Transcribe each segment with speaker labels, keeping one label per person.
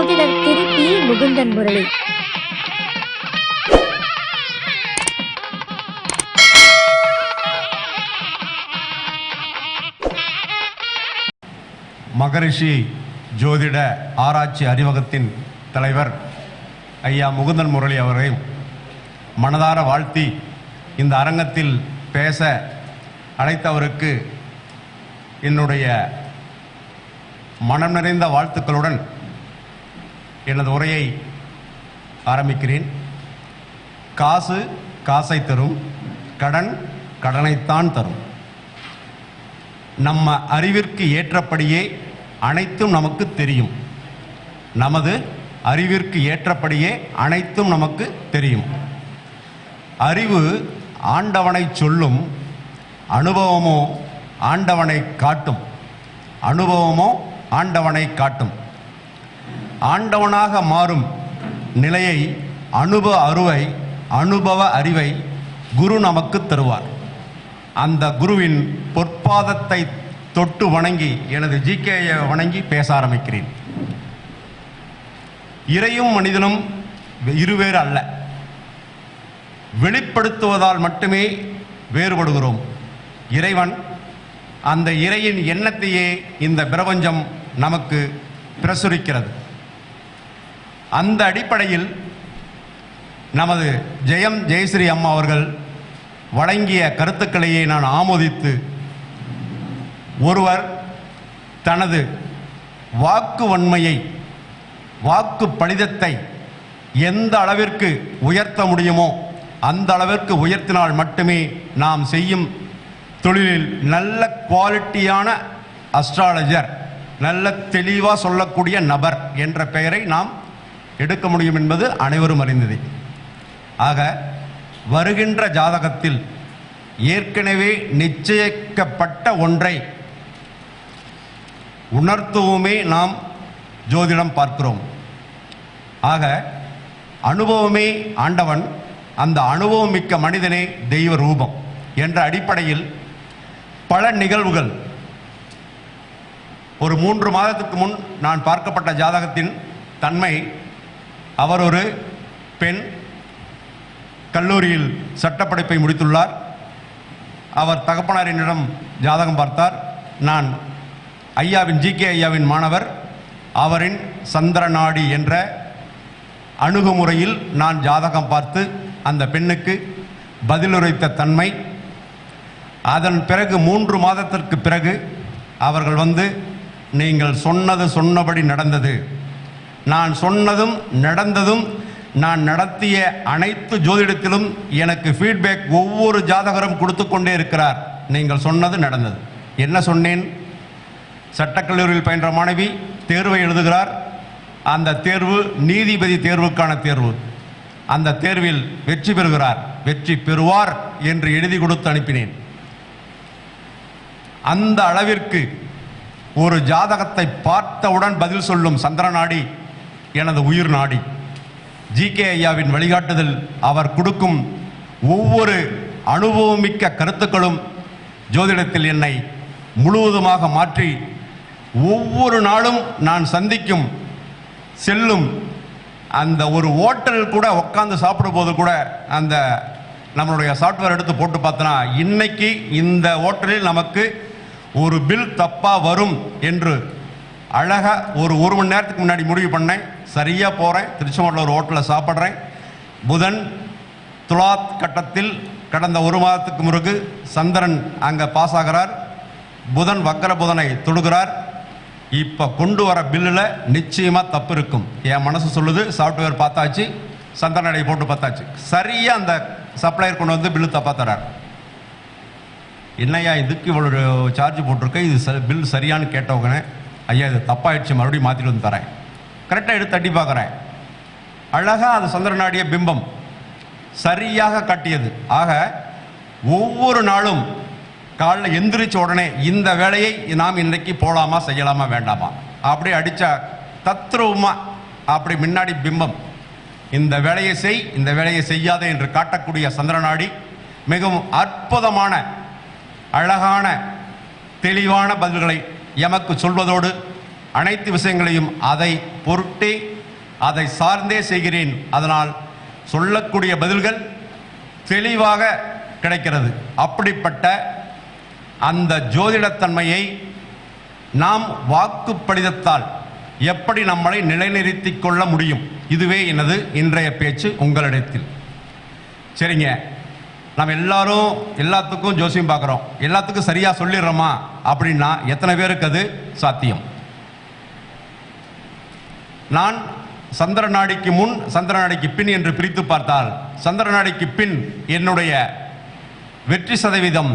Speaker 1: ஜோதிடர் திருப்பி முகுந்தன் முரளி.
Speaker 2: மகரிஷி ஜோதிட ஆராய்ச்சி அறிவகத்தின் தலைவர் ஐயா முகுந்தன் முரளி அவரையும் மனதார வாழ்த்தி இந்த அரங்கத்தில் பேச அழைத்தவருக்கு என்னுடைய மனம் நிறைந்த வாழ்த்துக்களுடன் எனது உரையை ஆரம்பிக்கிறேன். காசு காசை தரும் கடன் கடனைத்தான் தரும். நம்ம அறிவிற்கு ஏற்றபடியே அனைத்தும் நமக்கு தெரியும். நமது அறிவிற்கு ஏற்றபடியே அனைத்தும் நமக்கு தெரியும். அறிவு ஆண்டவனை சொல்லும் அனுபவமோ ஆண்டவனை காட்டும். அனுபவமோ ஆண்டவனை காட்டும். ஆண்டவனாக மாறும் நிலையை அனுபவ அருவை அனுபவ அறிவை குரு நமக்கு தருவார். அந்த குருவின் பொற்பாதத்தை தொட்டு வணங்கி எனது ஜிகேயை வணங்கி பேச ஆரம்பிக்கிறேன். இறையும் மனிதனும் இருவேறு அல்ல. வெளிப்படுத்துவதால் மட்டுமே வேறுபடுகிறோம். இறைவன் அந்த இறையின் எண்ணத்தையே இந்த பிரபஞ்சம் நமக்கு பிரசுரிக்கிறது. அந்த அடிப்படையில் நமது ஜெயம் ஜெயஸ்ரீ அம்மா அவர்கள் வழங்கிய கருத்துக்களையே நான் ஆமோதித்து ஒருவர் தனது வாக்கு வன்மையை வாக்கு பலிதத்தை எந்த அளவிற்கு உயர்த்த முடியுமோ அந்த அளவிற்கு உயர்த்தினால் மட்டுமே நாம் செய்யும் தொழிலில் நல்ல குவாலிட்டியான அஸ்ட்ராலஜர் நல்ல தெளிவாக சொல்லக்கூடிய நபர் என்ற பெயரை நாம் எடுக்க முடியும் என்பது அனைவரும் அறிந்ததே. ஆக வருகின்ற ஜாதகத்தில் ஏற்கனவே நிச்சயிக்கப்பட்ட ஒன்றை உணர்த்துவோமே நாம் ஜோதிடம் பார்க்கிறோம். ஆக அனுபவமே ஆண்டவன் அந்த அனுபவம் மிக்க மனிதனே தெய்வ ரூபம் என்ற அடிப்படையில் பல நிகழ்வுகள். ஒரு மூன்று மாதத்துக்கு முன் நான் பார்க்கப்பட்ட ஜாதகத்தின் தன்மை அவர் ஒரு பெண் கல்லூரியில் சட்டப்படைப்பை முடித்துள்ளார். அவர் தகப்பனாரினிடம் ஜாதகம் பார்த்தார். நான் ஐயாவின் ஜி கே ஐயாவின் மாணவர். அவரின் சந்திரநாடி என்ற அணுகுமுறையில் நான் ஜாதகம் பார்த்து அந்த பெண்ணுக்கு பதிலுரைத்த தன்மை. அதன் பிறகு மூன்று மாதத்திற்கு பிறகு அவர்கள் வந்து நீங்கள் சொன்னது சொன்னபடி நடந்தது. நான் சொன்னதும் நடந்ததும் நான் நடத்திய அனைத்து ஜோதிடத்திலும் எனக்கு ஃபீட்பேக் ஒவ்வொரு ஜாதகரும் கொடுத்து கொண்டே இருக்கிறார். நீங்கள் சொன்னது நடந்தது. என்ன சொன்னேன்? சட்டக்கல்லூரியில் பயின்ற மாணவி தேர்வை எழுதுகிறார். அந்த தேர்வு நீதிபதி தேர்வுக்கான தேர்வு. அந்த தேர்வில் வெற்றி பெறுகிறார். வெற்றி பெறுவார் என்று எழுதி கொடுத்து அனுப்பினேன். அந்த அளவிற்கு ஒரு ஜாதகத்தை பார்த்தவுடன் பதில் சொல்லும் சந்திரநாடி எனது உயிர் நாடி. ஜி கே ஐயாவின் வழிகாட்டுதல் அவர் கொடுக்கும் ஒவ்வொரு அனுபவமிக்க கருத்துக்களும் ஜோதிடத்தில் என்னை முழுவதுமாக மாற்றி ஒவ்வொரு நாளும் நான் சந்திக்கும் செல்லும் அந்த ஒரு ஹோட்டல் கூட உட்காந்து சாப்பிடும் போது கூட அந்த நம்மளுடைய சாஃப்ட்வேர் எடுத்து போட்டு பார்த்தனா இன்னைக்கு இந்த ஹோட்டலில் நமக்கு ஒரு பில் தப்பாக வரும் என்று அழகாக ஒரு ஒரு மணி நேரத்துக்கு முன்னாடி முடிவு பண்ணேன். சரியாக போகிறேன் திருச்செங்கோட்டில் ஒரு ஹோட்டலில் சாப்பிட்றேன். புதன் துலாத் கட்டத்தில் கடந்த ஒரு மாதத்துக்கு முருகு சந்திரன் அங்கே பாஸ் ஆகிறார். புதன் வக்கர புதனை தொடுகிறார். இப்போ கொண்டு வர பில்லில் நிச்சயமாக தப்பு இருக்கும். என் மனசு சொல்லுது சாஃப்ட்வேர் பார்த்தாச்சு சந்திரனடை போட்டு பார்த்தாச்சு. சரியாக அந்த சப்ளையர் கொண்டு வந்து பில்லு தப்பாக தரார் என்னய்யா இதுக்கு இவ்வளோ சார்ஜ் போட்டிருக்கேன் இது ச பில் சரியான்னு கேட்டவங்கன்னு ஐயா இது தப்பாயிடுச்சு மறுபடியும் மாற்றிட்டு வந்து தரேன். கரெக்டாக எடுத்து தட்டி பார்க்குறேன். அழகாக அது சந்திரனாடிய பிம்பம் சரியாக காட்டியது. ஆக ஒவ்வொரு நாளும் காலைல எந்திரிச்ச உடனே இந்த வேலையை நாம் இன்றைக்கு போகலாமா செய்யலாமா வேண்டாமா? அப்படி அடித்தா தத்ரூபமா அப்படி முன்னாடி பிம்பம். இந்த வேலையை செய் இந்த வேலையை செய்யாதே என்று காட்டக்கூடிய சந்திரநாடி மிகவும் அற்புதமான அழகான தெளிவான பதில்களை எமக்கு சொல்வதோடு அனைத்து விஷயங்களையும் அதை பொருட்டே அதை சார்ந்தே செய்கிறேன். அதனால் சொல்லக்கூடிய பதில்கள் தெளிவாக கிடைக்கிறது. அப்படிப்பட்ட அந்த ஜோதிடத்தன்மையை நாம் வாக்குப்படிதத்தால் எப்படி நம்மளை நிலைநிறுத்திக் கொள்ள முடியும்? இதுவே எனது இன்றைய பேச்சு உங்களிடத்தில். சரிங்க. நம்ம எல்லாரும் எல்லாத்துக்கும் ஜோசியம் பார்க்குறோம். எல்லாத்துக்கும் சரியாக சொல்லிடுறோமா? அப்படின்னா எத்தனை பேருக்கு அது சாத்தியம்? நான் சந்திர நாடிக்கு முன் சந்திர நாடிக்கு பின் என்று பிரித்து பார்த்தால் சந்திர நாடிக்கு பின் என்னுடைய வெற்றி சதவீதம்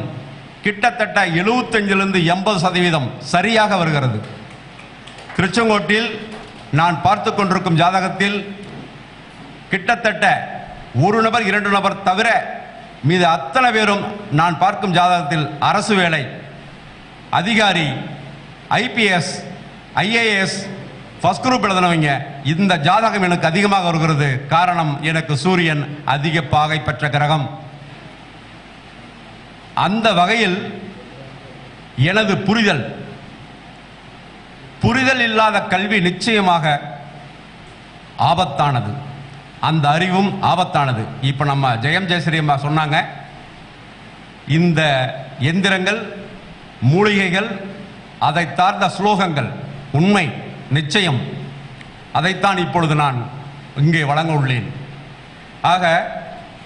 Speaker 2: கிட்டத்தட்ட எழுபத்தஞ்சிலிருந்து எண்பது சதவீதம் சரியாக வருகிறது. திருச்செங்கோட்டில் நான் பார்த்து கொண்டிருக்கும் ஜாதகத்தில் கிட்டத்தட்ட ஒரு நபர் இரண்டு நபர் தவிர மீது அத்தனை பேரும் நான் பார்க்கும் ஜாதகத்தில் அரசு வேலை அதிகாரி ஐபிஎஸ் ஐஏஎஸ் ஃபர்ஸ்ட் குரூப் எழுதினவங்க இந்த ஜாதகம் எனக்கு அதிகமாக வருகிறது. காரணம் எனக்கு சூரியன் அதிக பாகை பெற்ற கிரகம். அந்த வகையில் எனது புரிதல் புரிதல் இல்லாத கல்வி நிச்சயமாக ஆபத்தானது. அந்த அறிவும் ஆபத்தானது. இப்போ நம்ம ஜெயம் ஜெயசரி அம்மா சொன்னாங்க இந்த எந்திரங்கள் மூலிகைகள் அதை சார்ந்த ஸ்லோகங்கள் உண்மை நிச்சயம் அதைத்தான் இப்பொழுது நான் இங்கே வழங்க உள்ளேன். ஆக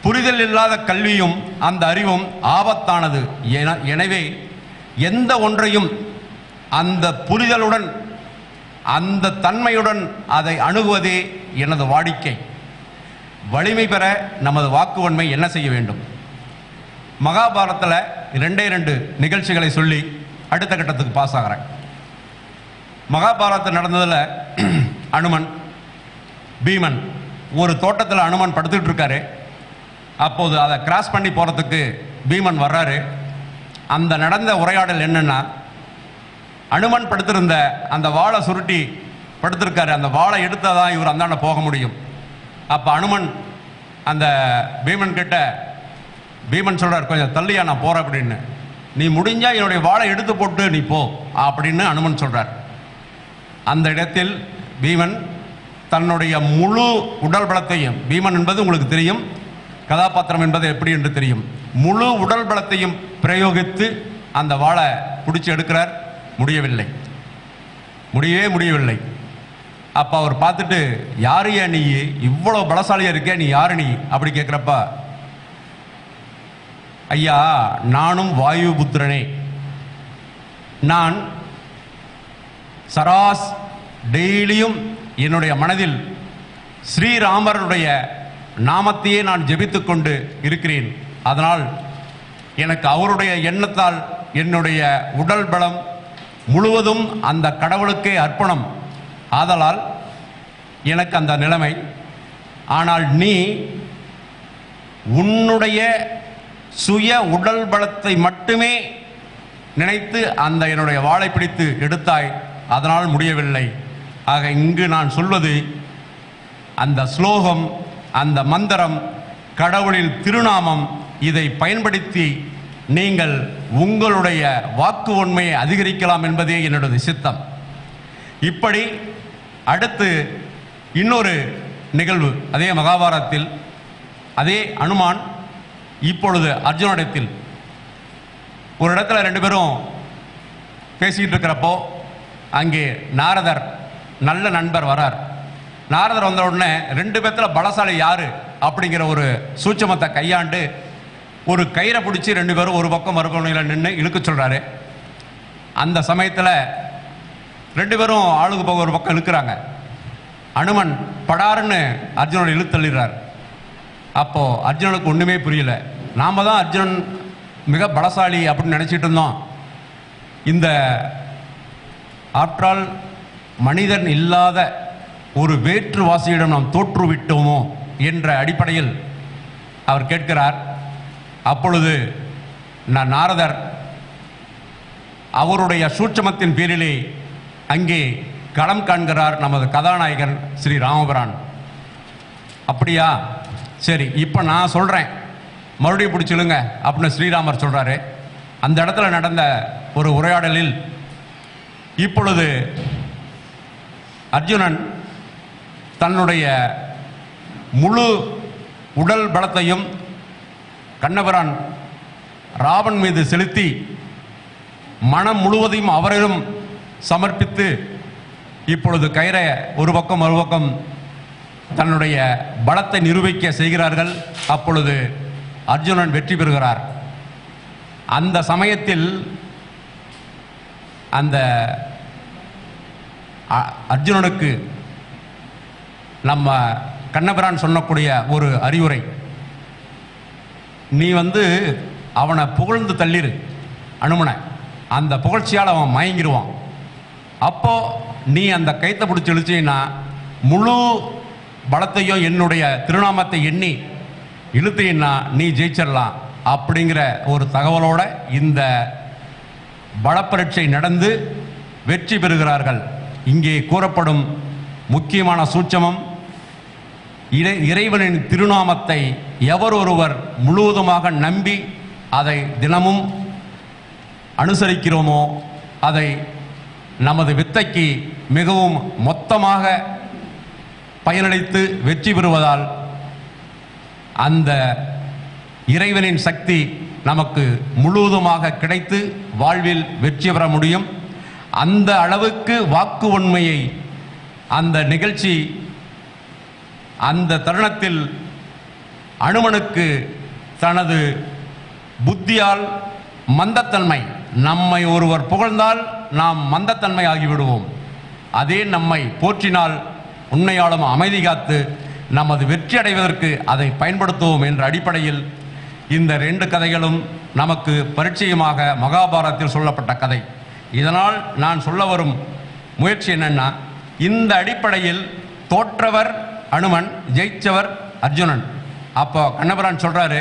Speaker 2: புரிதல் இல்லாத கல்வியும் அந்த அறிவும் ஆபத்தானது. என- எனவே எந்த ஒன்றையும் அந்த புரிதலுடன் அந்த தன்மையுடன் அதை அணுகுவதே எனது வாடிக்கை. வலிமை பெற நமது வாக்குவன்மை என்ன செய்ய வேண்டும்? மகாபாரத்தில் ரெண்டே ரெண்டு நிகழ்ச்சிகளை சொல்லி அடுத்த கட்டத்துக்கு பாஸ் ஆகிறேன். மகாபாரதத்தில் நடந்ததில் அனுமன் பீமன் ஒரு தோட்டத்தில் அனுமன் படுத்துக்கிட்டு இருக்காரு. அப்போது அதை கிராஸ் பண்ணி போகிறதுக்கு பீமன் வர்றாரு. அந்த நடந்த உரையாடல் என்னென்னா அனுமன் படுத்திருந்த அந்த வாழை சுருட்டி படுத்திருக்காரு. அந்த வாழை எடுத்தால் தான் இவர் அந்தாண்ட போக முடியும். அப்போ அனுமன் அந்த பீமன் கிட்ட பீமன் சொல்கிறார் கொஞ்சம் தள்ளியா நான் போகிறேன் அப்படின்னு. நீ முடிஞ்சால் என்னுடைய வாழை எடுத்து போட்டு நீ போ அப்படின்னு அனுமன் சொல்கிறார் அந்த இடத்தில் பீமன் தன்னுடைய முழு உடல் பலத்தையும் பீமன் என்பது உங்களுக்கு தெரியும் கதாபாத்திரம் என்பது எப்படி என்று தெரியும். முழு உடல் பலத்தையும் பிரயோகித்து அந்த வாழை பிடிச்சி எடுக்கிறார். முடியவில்லை. முடியவே முடியவில்லை. அப்போ அவர் பார்த்துட்டு யாரையா நீ? இவ்வளோ பலசாலியா இருக்க நீ யாரு நீ? அப்படி கேட்குறப்ப ஐயா நானும் வாயு புத்திரனே நான் சராஸ் டெய்லியும் என்னுடைய மனதில் ஸ்ரீராமருடைய நாமத்தையே நான் ஜெபித்து கொண்டு இருக்கிறேன். அதனால் எனக்கு அவருடைய எண்ணத்தால் என்னுடைய உடல் பலம் முழுவதும் அந்த கடவுளுக்கே அர்ப்பணம். ஆதலால் எனக்கு அந்த நிலைமை. ஆனால் நீ உன்னுடைய சுய உடல் பலத்தை மட்டுமே நினைத்து அந்த என்னுடைய வாளை பிடித்து எடுத்தாய். அதனால் முடியவில்லை. ஆக இங்கு நான் சொல்வது அந்த ஸ்லோகம் அந்த மந்திரம் கடவுளின் திருநாமம் இதை பயன்படுத்தி நீங்கள் உங்களுடைய வாக்கு உண்மையை அதிகரிக்கலாம் என்பதே என்னுடைய சித்தம். இப்படி அடுத்து இன்னொரு நிகழ்வு அதே மகாபாரதத்தில் அதே அனுமான் இப்பொழுது அர்ஜுனிடத்தில் ஒரு இடத்துல ரெண்டு பேரும் பேசிக்கிட்டு இருக்கிறப்போ அங்கே நாரதர் நல்ல நண்பர் வரார். நாரதர் வந்த உடனே ரெண்டு பேர்த்தில் பலசாலி யாரு? அப்படிங்கிற ஒரு சூட்சமத்தை கையாண்டு ஒரு கயிறை பிடிச்சி ரெண்டு பேரும் ஒரு பக்கம் மறுபடியில் நின்று இழுக்க சொல்கிறாரு அந்த சமயத்தில் ரெண்டு பேரும் ஆளுக்கு போக ஒரு பக்கம் இழுக்கிறாங்க அனுமன் படாருன்னு அர்ஜுனோட இழுத்தள்ளிடுறார் அப்போ அர்ஜுனனுக்கு ஒன்றுமே புரியல. நாம தான் அர்ஜுனன் மிக பலசாலி அப்படின்னு நினச்சிட்டு இருந்தோம். இந்த ஆற்றால் மனிதன் இல்லாத ஒரு வேற்றுவாசியிடம் நாம் தோற்றுவிட்டோமோ என்ற அடிப்படையில் அவர் கேட்கிறார். அப்பொழுது நான் நாரதர் அவருடைய சூட்சமத்தின் பேரிலே அங்கே களம் காண்கிறார் நமது கதாநாயகன் ஸ்ரீ ராமபிரான். அப்படியா? சரி இப்போ நான் சொல்கிறேன் மறுபடியும் பிடிச்சிடுங்க அப்படின்னு ஸ்ரீராமர் சொல்கிறாரு அந்த இடத்துல நடந்த ஒரு உரையாடலில் இப்பொழுது அர்ஜுனன் தன்னுடைய முழு உடல் பலத்தையும் கண்ணபிரான் ராவன் மீது செலுத்தி மனம் முழுவதையும் அவரிடம் சமர்ப்பித்து இப்பொழுது கயிறை ஒரு பக்கம் ஒரு பக்கம் தன்னுடைய பலத்தை நிரூபிக்க செய்கிறார்கள். அப்பொழுது அர்ஜுனன் வெற்றி பெறுகிறார். அந்த சமயத்தில் அந்த அ- அர்ஜுனனுக்கு நம்ம கண்ணபிரான் சொல்லக்கூடிய ஒரு அறிவுரை. நீ வந்து அவனை புகழ்ந்து தள்ளிரு அனுமனை. அந்த புகழ்ச்சியால் அவன் மயங்கிடுவான். அப்போ நீ அந்த கைத்தை பிடிச்சி இழுச்சின்னா முழு பலத்தையும் என்னுடைய திருநாமத்தை எண்ணி இழுத்தீன்னா நீ ஜெயிச்சிடலாம் அப்படிங்கிற ஒரு தகவலோட இந்த பலப்பரட்சை நடந்து வெற்றி பெறுகிறார்கள். இங்கே கூறப்படும் முக்கியமான சூட்சமம் இறை இறைவனின் திருநாமத்தை எவர் ஒருவர் முழுவதுமாக நம்பி அதை தினமும் அனுசரிக்கிறோமோ அதை நமது வித்தைக்கு மிகவும் மொத்தமாக பயனளித்து வெற்றி பெறுவதால் அந்த இறைவனின் சக்தி நமக்கு முழுவதுமாக கிடைத்து வாழ்வில் வெற்றி பெற முடியும். அந்த அளவுக்கு வாக்கு உண்மையை அந்த நிகழ்ச்சி அந்த தருணத்தில் அனுமனுக்கு தனது புத்தியால் மந்தத்தன்மை நம்மை ஒருவர் புகழ்ந்தால் நாம் மந்தத்தன்மை ஆகிவிடுவோம் அதே நம்மை போற்றினால் உண்மையாலும் அமைதி காத்து நமது வெற்றி அடைவதற்கு அதை பயன்படுத்துவோம் என்ற அடிப்படையில் இந்த ரெண்டு கதைகளும் நமக்கு பரிச்சயமாக மகாபாரதத்தில் சொல்லப்பட்ட கதை. இதனால் நான் சொல்ல வரும் முயற்சி என்னென்னா இந்த அடிப்படையில் தோற்றவர் அனுமன் ஜெயிச்சவர் அர்ஜுனன். அப்போ கண்ணபிரான் சொல்கிறாரு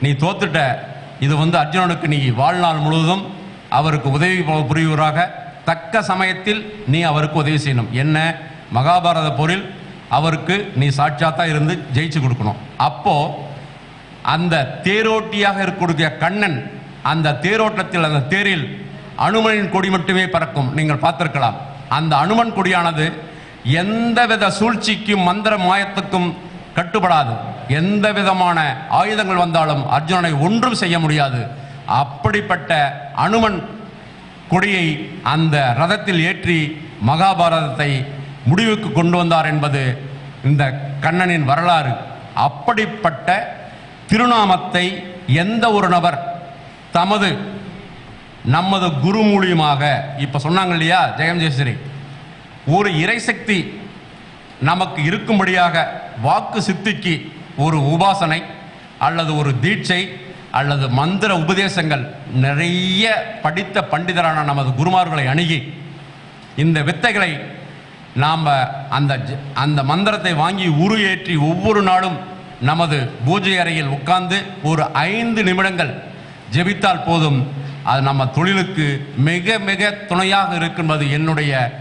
Speaker 2: நீ தோத்துட்ட இது வந்து அர்ஜுனனுக்கு நீ வாழ்நாள் முழுவதும் அவருக்கு உதவி பு- புரிவராக. தக்க சமயத்தில் நீ அவருக்கு உதவி செய்யணும். என்ன? மகாபாரத போரில் அவருக்கு நீ சாட்சாத்தாக இருந்து ஜெயிச்சு கொடுக்கணும். அப்போ அந்த தேரோட்டியாக இருக்கக்கூடிய கண்ணன் அந்த தேரோட்டத்தில் அந்த தேரில் அனுமனின் கொடி மட்டுமே பறக்கும். நீங்கள் பார்த்திருக்கலாம். அந்த அனுமன் கொடியானது எந்தவித சூழ்ச்சிக்கும் மந்திர மாயத்துக்கும் கட்டுப்படாது. எந்த விதமான ஆயுதங்கள் வந்தாலும் அர்ஜுனனை ஒன்றும் செய்ய முடியாது. அப்படிப்பட்ட அனுமன் கொடியை அந்த ரதத்தில் ஏற்றி மகாபாரதத்தை முடிவுக்கு கொண்டு வந்தார் என்பது இந்த கண்ணனின் வரலாறு. அப்படிப்பட்ட திருநாமத்தை எந்த ஒரு நபர் தமது நமது குரு மூலியமாக இப்ப சொன்னாங்க இல்லையா ஜெயம் ஜெயஸ்ரீ ஒரு இறைசக்தி நமக்கு இருக்கும்படியாக வாக்கு சித்திக்கு ஒரு உபாசனை அல்லது ஒரு தீட்சை அல்லது மந்திர உபதேசங்கள் நிறைய படித்த பண்டிதரான நமது குருமார்களை அணுகி இந்த வித்தைகளை நாம் அந்த அந்த மந்திரத்தை வாங்கி உரு ஏற்றி ஒவ்வொரு நாளும் நமது பூஜை அறையில் உட்கார்ந்து ஒரு ஐந்து நிமிடங்கள் ஜெபித்தால் போதும் அது நம்ம தொழிலுக்கு மிக மிக துணையாக இருக்கின்றது என்னுடைய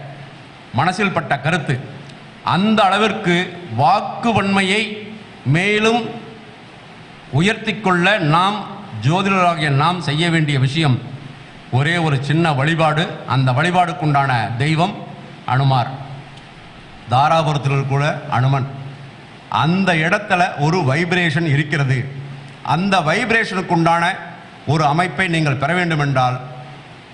Speaker 2: மனசில் பட்ட கருத்து. அந்த அளவிற்கு வாக்கு வன்மையை மேலும் உயர்த்தி கொள்ள நாம் ஜோதிடராகிய நாம் செய்ய வேண்டிய விஷயம் ஒரே ஒரு சின்ன வழிபாடு. அந்த வழிபாடுக்குண்டான தெய்வம் அனுமார். தாராபுரத்தில் கூட அனுமன். அந்த இடத்துல ஒரு வைப்ரேஷன் இருக்கிறது. அந்த வைப்ரேஷனுக்கு உண்டான ஒரு அமைப்பை நீங்கள் பெற வேண்டும் என்றால்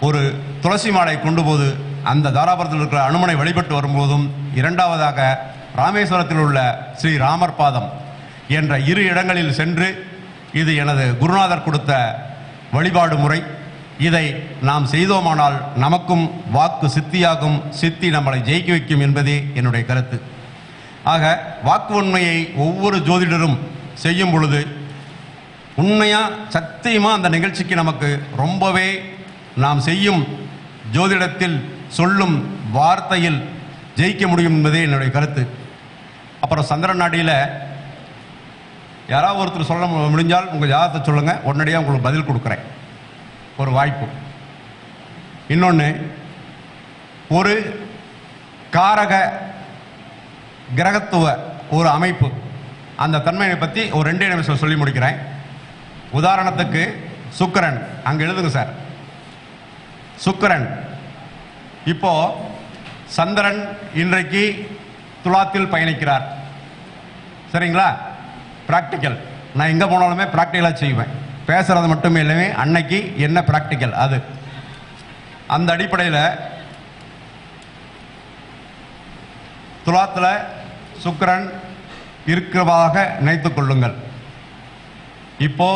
Speaker 2: ஒரு துளசி மாலை கொண்டு போது அந்த தாராபுரத்தில் இருக்கிற அனுமனை வழிபட்டு வரும்போதும் இரண்டாவதாக ராமேஸ்வரத்தில் உள்ள ஸ்ரீ ராமர் பாதம் என்ற இரு இடங்களில் சென்று இது எனது குருநாதர் கொடுத்த வழிபாடு முறை. இதை நாம் செய்தோமானால் நமக்கும் வாக்கு சித்தியாகும் சித்தி நம்மளை ஜெயிக்க வைக்கும் என்பதே என்னுடைய கருத்து. ஆக வாக்கு உண்மையை ஒவ்வொரு ஜோதிடரும் செய்யும் பொழுது உண்மையாக சத்தியமாக அந்த நிகழ்ச்சிக்கு நமக்கு ரொம்பவே நாம் செய்யும் ஜோதிடத்தில் சொல்லும் வார்த்தையில் ஜெயிக்க முடியும் என்பதே என்னுடைய கருத்து. அப்புறம் சந்திரன் நாடியில் யாராவது ஒருத்தர் சொல்ல முடிஞ்சால் உங்கள் ஜாதகத்தை சொல்லுங்கள் உடனடியாக உங்களுக்கு பதில் கொடுக்குறேன். ஒரு வாய்ப்பு. இன்னொன்று ஒரு காரக கிரகத்துவ ஒரு அமைப்பு. அந்த தன்மையை பற்றி ஒரு ரெண்டே நிமிஷம் சொல்லி முடிக்கிறேன். உதாரணத்துக்கு சுக்கரன். அங்கே எழுதுங்க சார். சுக்கிரன். இப்போ சந்திரன் இன்றைக்கு துலாத்தில் பயணிக்கிறார். சரிங்களா? ப்ராக்டிக்கல் நான் எங்கே போனாலுமே ப்ராக்டிக்கலாக செய்வேன். பேசுறது மட்டுமே இல்லவே அன்னைக்கு என்ன ப்ராக்டிக்கல் அது. அந்த அடிப்படையில் துலாத்தில் சுக்கிரன் இருக்கிறதாக நினைத்து கொள்ளுங்கள். இப்போ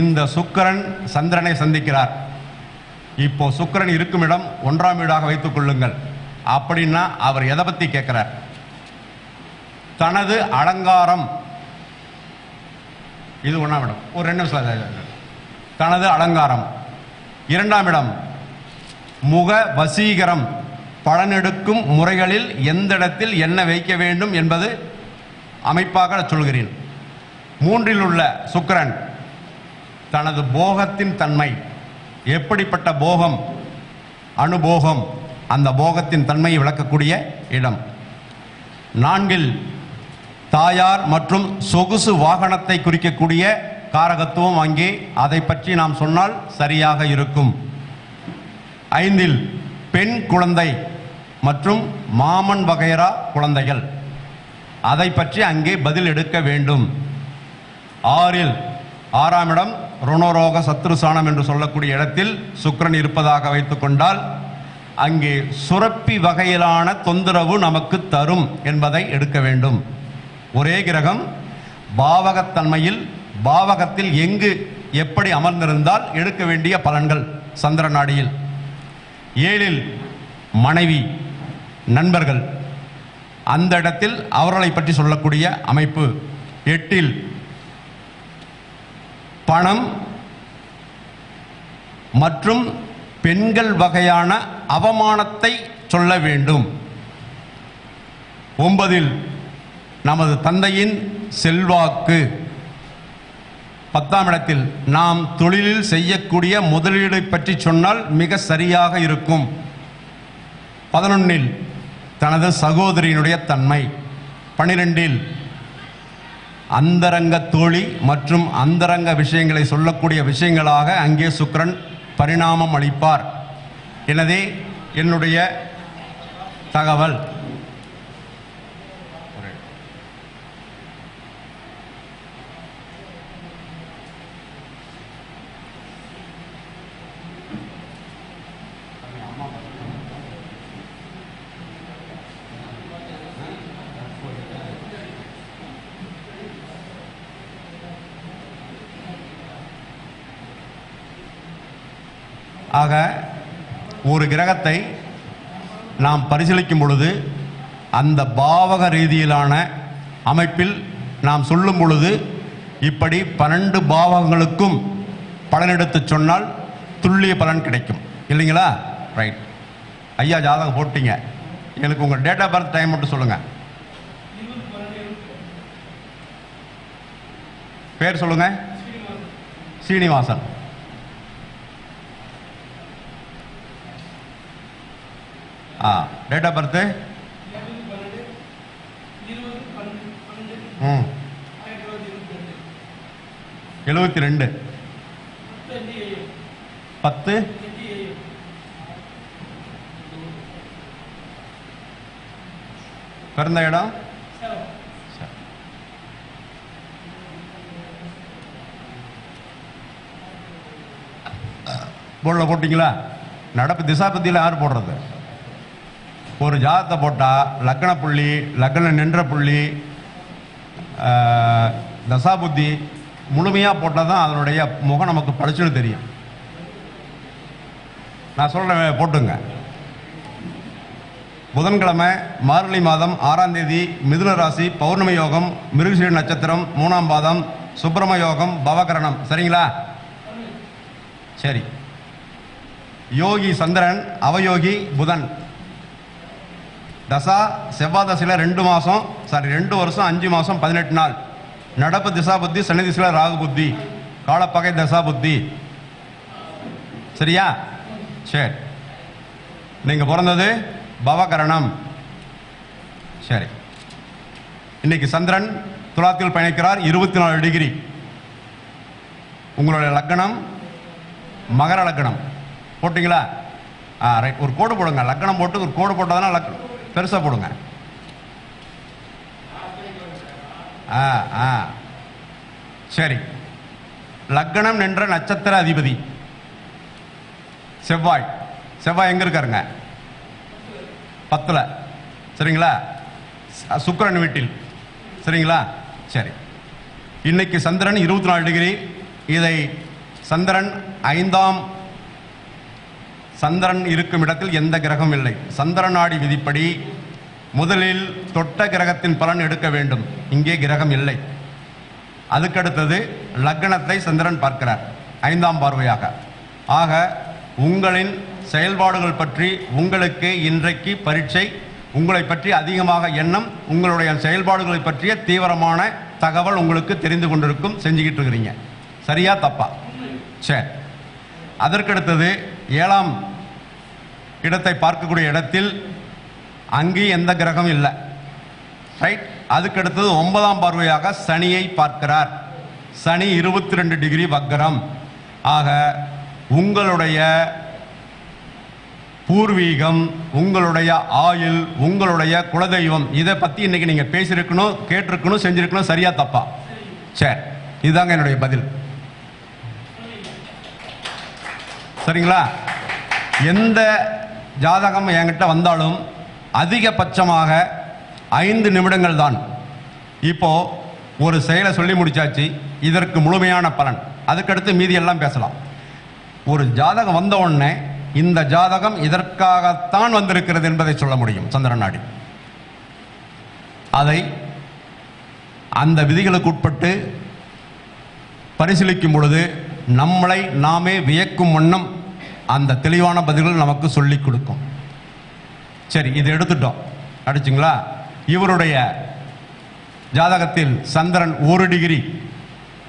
Speaker 2: இந்த சுக்கிரன் சந்திரனை சந்திக்கிறார். இப்போ சுக்கிரன் இருக்கும் இடம் ஒன்றாம் வீடாக வைத்துக் கொள்ளுங்கள். அப்படின்னா அவர் எதை பற்றி கேட்கிறார்? தனது அலங்காரம். இது ஒன்றாம் இடம். ஒரு ரெண்டு நிமிஷம் தனது அலங்காரம். இரண்டாம் இடம் முக வசீகரம். பலனெடுக்கும் முறைகளில் எந்த இடத்தில் என்ன வைக்க வேண்டும் என்பது அமைப்பாக சொல்கிறேன். மூன்றில் உள்ள சுக்கரன் தனது போகத்தின் தன்மை. எப்படிப்பட்ட போகம்? அனுபோகம். அந்த போகத்தின் தன்மையை விளக்கக்கூடிய இடம். நான்கில் தாயார் மற்றும் சொகுசு வாகனத்தை குறிக்கக்கூடிய காரகத்துவம் அங்கே அதை பற்றி நாம் சொன்னால் சரியாக இருக்கும். ஐந்தில் பெண் குழந்தை மற்றும் மாமன் வகைரா குழந்தைகள். அதை பற்றி அங்கே பதில் எடுக்க வேண்டும். ஆறில் ஆறாம் இடம் ருணரோக சத்ருசானம் என்று சொல்லக்கூடிய இடத்தில் சுக்கிரன் இருப்பதாக வைத்துக்கொண்டால் அங்கே சுரப்பி வகையிலான தொந்தரவு நமக்கு தரும் என்பதை எடுக்க வேண்டும். ஒரே கிரகம் பாவகத்தன்மையில் பாவகத்தில் எங்கு எப்படி அமர்ந்திருந்தால் எடுக்க வேண்டிய பலன்கள் சந்திர நாடியில் ஏழில் மனைவி நண்பர்கள். அந்த இடத்தில் அவர்களை பற்றி சொல்லக்கூடிய அமைப்பு. எட்டில் பணம் மற்றும் பெண்கள் வகையான அவமானத்தை சொல்ல வேண்டும். ஒன்பதில் நமது தந்தையின் செல்வாக்கு. பத்தாம் இடத்தில் நாம் தொழிலில் செய்யக்கூடிய முதலீடு பற்றி சொன்னால் மிக சரியாக இருக்கும். பதினொன்னில் தனது சகோதரியினுடைய தன்மை. பனிரெண்டில் அந்தரங்க தோழி மற்றும் அந்தரங்க விஷயங்களை சொல்லக்கூடிய விஷயங்களாக அங்கே சுக்கரன் பரிணாமம் அளிப்பார். எனவே என்னுடைய தகவல் ஆக ஒரு கிரகத்தை நாம் பரிசீலிக்கும் பொழுது அந்த பாவக ரீதியிலான அமைப்பில் நாம் சொல்லும் பொழுது இப்படி பன்னெண்டு பாவகங்களுக்கும் பலனெடுத்து சொன்னால் துல்லிய பலன் கிடைக்கும். இல்லைங்களா? ரைட் ஐயா ஜாதகம் போட்டீங்க. எனக்கு உங்கள் டேட் ஆஃப் பர்த் டைம் மட்டும் சொல்லுங்கள் பேர் சொல்லுங்க. சீனிவாசன். ஆ டேட் ஆஃப் பர்த்து ம். எழுபத்தி ரெண்டு. பத்து? பிறந்த இடம்? சரி. போர்டில் போட்டிங்களா? நடப்பு திசாபத்தியில் யார் போடுறது? ஒரு ஜாதத்தை போட்டால் லக்ன புள்ளி லக்ன நின்ற புள்ளி தசாபுத்தி முழுமையாக போட்டால் தான் அதனுடைய முகம் நமக்கு படிச்சுன்னு தெரியும். நான் சொல்கிறேன் போட்டுங்க. புதன்கிழமை மார்கழி மாதம் ஆறாம் தேதி மிதுன ராசி பௌர்ணமி யோகம் மிருகசீர நட்சத்திரம் மூணாம் பாதம் சுப்பிரம யோகம் பவகரணம். சரிங்களா? சரி. யோகி சந்திரன் அவயோகி புதன். தசா செவ்வாய் தசையில் ரெண்டு மாதம் சாரி ரெண்டு வருஷம் அஞ்சு மாதம் பதினெட்டு நாள். நடப்பு திசா புத்தி சனி திசையில் ராகு புத்தி காலப்பகை தசா புத்தி. சரியா? சரி. நீங்கள் பிறந்தது பவகரணம். சரி. இன்னைக்கு சந்திரன் துலாத்தில் பயணிக்கிறார் இருபத்தி நாலு டிகிரி. உங்களுடைய லக்னம் மகர லக்னம். போட்டிங்களா? ஆ ரைட் ஒரு கோடு போடுங்க. லக்னம் போட்டு ஒரு கோடு போட்டதானா லக் பெருசாக போடுங்க. ஆ ஆ. சரி. லக்கணம் நின்ற நட்சத்திர அதிபதி. செவ்வாய். செவ்வாய் எங்கே இருக்காருங்க? பத்தில். சரிங்களா? சுக்கரன் வீட்டில். சரிங்களா? சரி. இன்னைக்கு சந்திரன் இருபத்தி நாலு டிகிரி. இதை சந்திரன் ஐந்தாம் சந்திரன் இருக்கும் இடத்தில் எந்த கிரகம் இல்லை. சந்திரநாடி விதிப்படி முதலில் தொட்ட கிரகத்தின் பலன் எடுக்க வேண்டும். இங்கே கிரகம் இல்லை. அதுக்கடுத்தது லக்னத்தை சந்திரன் பார்க்கிறார். ஐந்தாம் பார்வையாக. ஆக உங்களின் செயல்பாடுகள் பற்றி உங்களுக்கு இன்றைக்கு பரீட்சை உங்களை பற்றி அதிகமாக எண்ணம் உங்களுடைய செயல்பாடுகளை பற்றிய தீவிரமான தகவல் உங்களுக்கு தெரிந்து கொண்டிருக்கும் செஞ்சுக்கிட்டு இருக்கிறீங்க. சரியா தப்பா? சரி. அதற்கடுத்தது ஏழாம் இடத்தை பார்க்கக்கூடிய இடத்தில் அங்கே எந்த கிரகம் இல்லை. ரைட் அதுக்கடுத்தது ஒன்பதாம் பார்வையாக சனியை பார்க்கிறார். சனி இருபத்தி ரெண்டு டிகிரி வக்கரம் ஆக உங்களுடைய பூர்வீகம் உங்களுடைய ஆயுள் உங்களுடைய குலதெய்வம் இதை பற்றி இன்னைக்கு நீங்கள் பேசியிருக்கணும் கேட்டிருக்கணும் செஞ்சுருக்கணும் சரியாக தப்பா? சரி இதுதாங்க என்னுடைய பதில். சரிங்களா? எந்த ஜாதகம் என்கிட்ட வந்தாலும் அதிகபட்சமாக ஐந்து நிமிடங்கள் தான். இப்போ ஒரு செயலை சொல்லி முடிச்சாச்சு இதற்கு முழுமையான பலன். அதுக்கடுத்து மீதி எல்லாம் பேசலாம். ஒரு ஜாதகம் வந்த உடனே இந்த ஜாதகம் இதற்காகத்தான் வந்திருக்கிறது என்பதை சொல்ல முடியும் சந்திரன் நாடி அதை அந்த விதிகளுக்கு உட்பட்டு பரிசீலிக்கும் பொழுது நம்மளை நாமே வியக்கும் வண்ணம் அந்த தெளிவான பதில்கள் நமக்கு சொல்லிக் கொடுக்கும். சரி இது எடுத்துட்டோம். அடிச்சுங்களா? இவருடைய ஜாதகத்தில் சந்திரன் ஒரு டிகிரி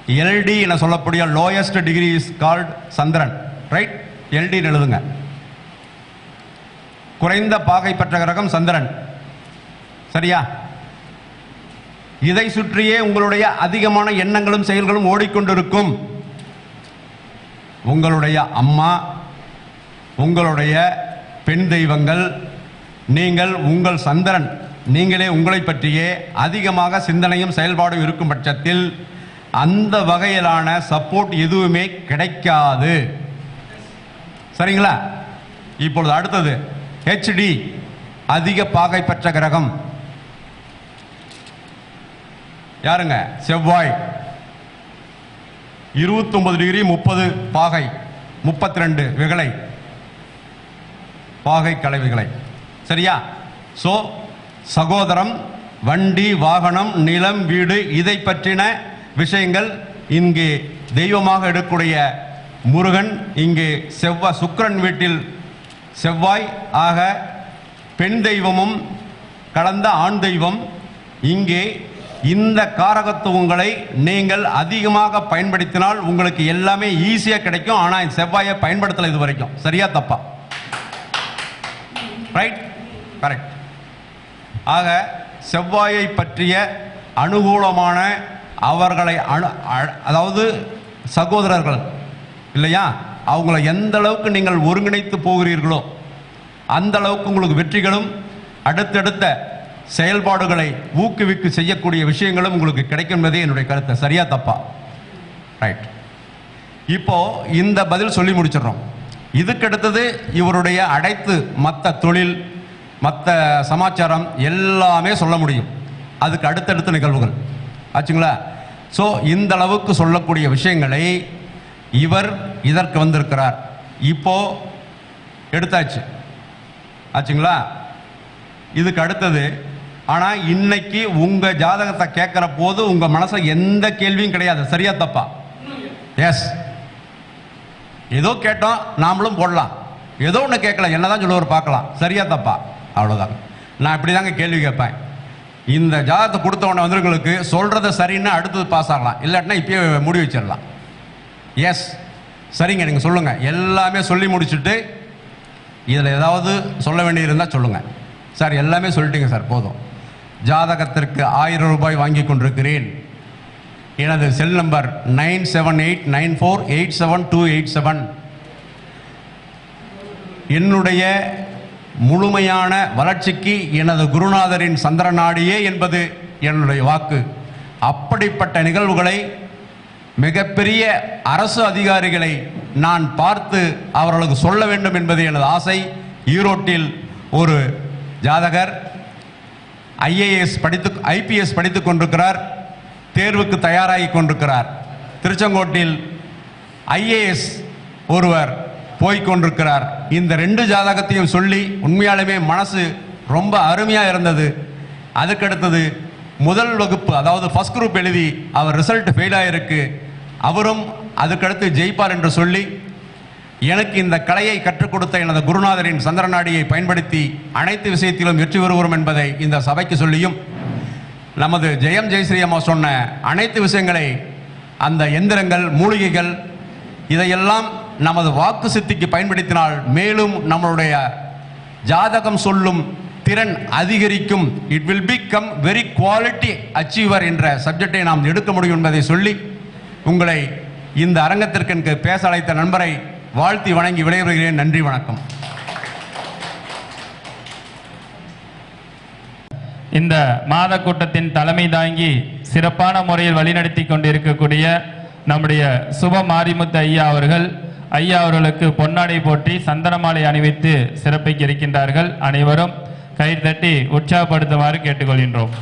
Speaker 2: எல்டி என சொல்லக்கூடிய லோயஸ்ட் டிகிரி இஸ் கால்ட் சந்திரன். ரைட் எல்டி எழுதுங்க. குறைந்த பாகை பெற்ற கிரகம் சந்திரன். சரியா? இதை சுற்றியே உங்களுடைய அதிகமான எண்ணங்களும் செயல்களும் ஓடிக்கொண்டிருக்கும். உங்களுடைய அம்மா உங்களுடைய பெண் தெய்வங்கள் நீங்கள் உங்கள் சந்திரன் நீங்களே உங்களை பற்றியே அதிகமாக சிந்தனையும் செயல்பாடும் இருக்கும் பட்சத்தில் அந்த வகையிலான சப்போர்ட் எதுவுமே கிடைக்காது. சரிங்களா? இப்பொழுது அடுத்தது ஹெச்டி அதிக பாகை பெற்ற கிரகம். யாருங்க? செவ்வாய். 29 டிகிரி முப்பது பாகை முப்பத்தி ரெண்டு விகலை. பாகை கலவைகளை. சரியா? ஸோ சகோதரம் வண்டி வாகனம் நிலம் வீடு இதை பற்றின விஷயங்கள் இங்கே தெய்வமாக எடுக்கக்கூடிய முருகன் இங்கே செவ்வாய் சுக்கிரன் வீட்டில் செவ்வாய். ஆக பெண் தெய்வமும் கலந்த ஆண் தெய்வம். இங்கே இந்த காரகத்துவங்களை நீங்கள் அதிகமாக பயன்படுத்தினால் உங்களுக்கு எல்லாமே ஈஸியாக கிடைக்கும். ஆனால் செவ்வாயை பயன்படுத்தலை இது வரைக்கும். சரியா தப்பா? ரைட் கரெக்ட் ஆக செவ்வாயை பற்றிய அனுகூலமான அவர்களை அணு அ- அதாவது சகோதரர்கள் இல்லையா? அவங்கள எந்த அளவுக்கு நீங்கள் ஒருங்கிணைத்து போகிறீர்களோ அந்த அளவுக்கு உங்களுக்கு வெற்றிகளும் அடுத்தடுத்த செயல்பாடுகளை ஊக்குவிக்கு செய்யக்கூடிய விஷயங்களும் உங்களுக்கு கிடைக்கும் என்பதே என்னுடைய கருத்தை. சரியா தப்பா? ரைட் இப்போ இந்த பதில் சொல்லி முடிச்சிடுறோம். இதுக்கடுத்தது இவருடைய அடைத்து மற்ற தொழில் மற்ற சமாச்சாரம் எல்லாமே சொல்ல முடியும். அதுக்கு அடுத்தடுத்த நிகழ்வுகள். ஆச்சுங்களா? ஸோ இந்த அளவுக்கு சொல்லக்கூடிய விஷயங்களை இவர் இதற்கு வந்திருக்கிறார். இப்போ எடுத்தாச்சு. ஆச்சுங்களா? இதுக்கு அடுத்தது ஆனால் இன்னைக்கு உங்கள் ஜாதகத்தை கேட்குற போது உங்கள் மனசில் எந்த கேள்வியும் கிடையாது. சரியா தப்பா? எஸ் ஏதோ கேட்டோம் நாமளும் போடலாம். ஏதோ ஒன்று கேட்கல என்னதான் சொல்லுவார் பார்க்கலாம். சரியா தப்பா. அவ்வளோதாங்க நான் இப்படி தாங்க கேள்வி கேட்பேன். இந்த ஜாதகத்தை கொடுத்த உடனே வந்தவங்களுக்கு சொல்கிறத சரின்னு அடுத்தது பாஸ் ஆகலாம். இல்லாட்டினா இப்பயே முடி வச்சிடலாம். எஸ் சரிங்க நீங்கள் சொல்லுங்கள் எல்லாமே சொல்லி முடிச்சுட்டு இதில் ஏதாவது சொல்ல வேண்டியிருந்தால் சொல்லுங்கள் சார் எல்லாமே சொல்லிட்டீங்க சார். போதும். ஜாதகத்திற்கு ஆயிரம் ரூபாய் வாங்கி கொண்டிருக்கிறேன். எனது cell number nine seven eight nine four eight seven two eight seven என்னுடைய முழுமையான வளர்ச்சிக்கு எனது குருநாதரின் சந்திர நாடியே என்பது என்னுடைய வாக்கு. அப்படிப்பட்ட நிகழ்வுகளை மிகப்பெரிய அரசு அதிகாரிகளை நான் பார்த்து அவர்களுக்கு சொல்ல வேண்டும் என்பது எனது ஆசை. ஈரோட்டில் ஒரு ஜாதகர் ஐஏஎஸ் படித்து ஐபிஎஸ் படித்து கொண்டிருக்கிறார். தேர்வுக்கு தயாராகி கொண்டிருக்கிறார். திருச்செங்கோட்டில் ஐஏஎஸ் ஒருவர் போய்கொண்டிருக்கிறார் இந்த ரெண்டு ஜாதகத்தையும் சொல்லி உண்மையாலுமே மனசு ரொம்ப அருமையாக இருந்தது. அதுக்கடுத்தது முதல் வகுப்பு அதாவது ஃபர்ஸ்ட் குரூப் எழுதி அவர் ரிசல்ட் ஃபெயில் ஆகிருக்கு அவரும் அதுக்கடுத்து ஜெயிப்பார் என்று சொல்லி எனக்கு இந்த கலையை கற்றுக் கொடுத்த எனது குருநாதரின் சந்திரநாடியை பயன்படுத்தி அனைத்து விஷயத்திலும் வெற்றி பெறுகிறோம் என்பதை இந்த சபைக்கு சொல்லியும் நமது ஜெயம் ஜெயஸ்ரீ அம்மா சொன்ன அனைத்து விஷயங்களை அந்த எந்திரங்கள் மூலிகைகள் இதையெல்லாம் நமது வாக்கு சித்திக்கு பயன்படுத்தினால் மேலும் நம்மளுடைய ஜாதகம் சொல்லும் திறன் அதிகரிக்கும். It will become very quality achiever என்ற சப்ஜெக்டை நாம் எடுக்க முடியும் என்பதை சொல்லி உங்களை இந்த அரங்கத்திற்கு பேச அழைத்த நண்பரை வாழ்த்தி வணங்கி விடைபெறுகிறேன். நன்றி வணக்கம்.
Speaker 3: இந்த மாத கூட்டத்தின் தலைமை தாங்கி சிறப்பான முறையில் வழிநடத்தி கொண்டிருக்கக்கூடிய நம்முடைய சுப மாரிமுத்து ஐயா அவர்கள் ஐயா அவர்களுக்கு பொன்னாடை போற்றி சந்தனமாலை அணிவித்து சிறப்பிக்க இருக்கின்றார்கள். அனைவரும் கை தட்டி உற்சாகப்படுத்துமாறு கேட்டுக்கொள்கின்றோம்.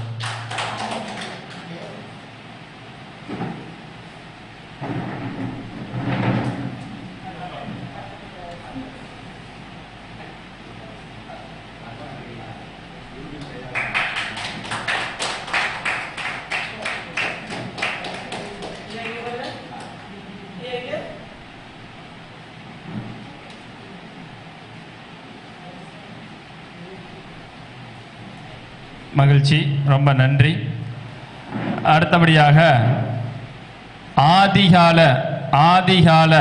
Speaker 3: மகிழ்ச்சி ரொம்ப நன்றி. அடுத்தபடியாக ஆதிகால ஆதிகால